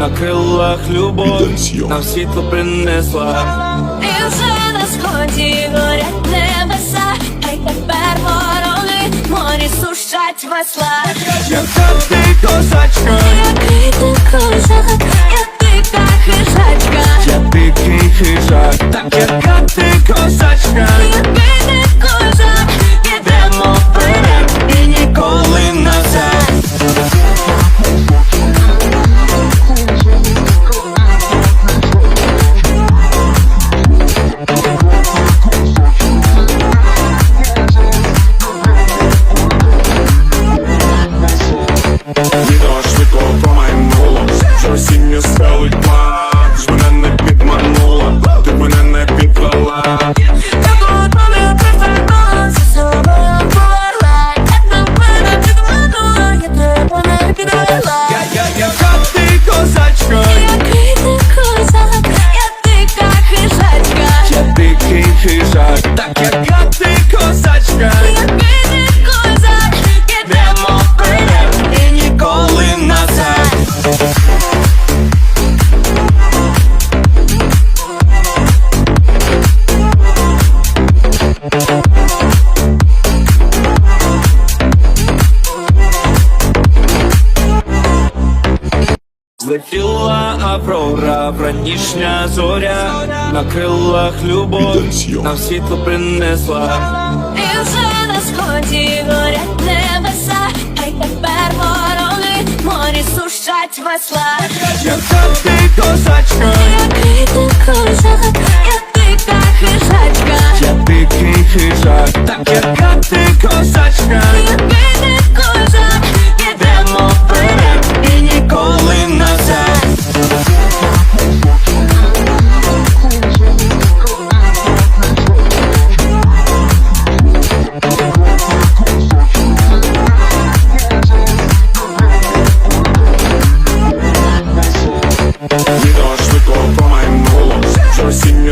на крилах любов, нам світло принесла. І вже на сході горять небеса, а й тепер вороги морі сушать весла. Яка ти козачка, Злетіла аврора, вранішня зоря, на крилах любов, нам світло принесла. І вже на сході горять небеса, а й тепер ворони, морі сушать весла. Яка ти козачка, Який ти козак,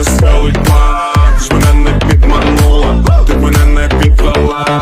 веселий план, ж мене не підманула, ти мене не підвела.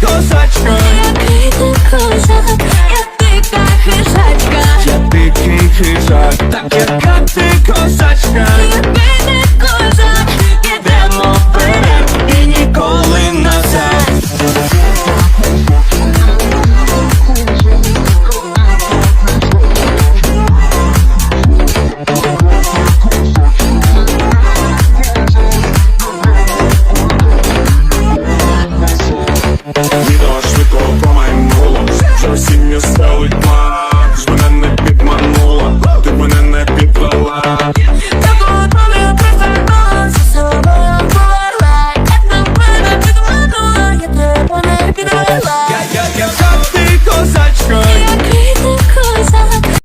козачка, який ти козак, я дика хижачка, я дикий хижак, так я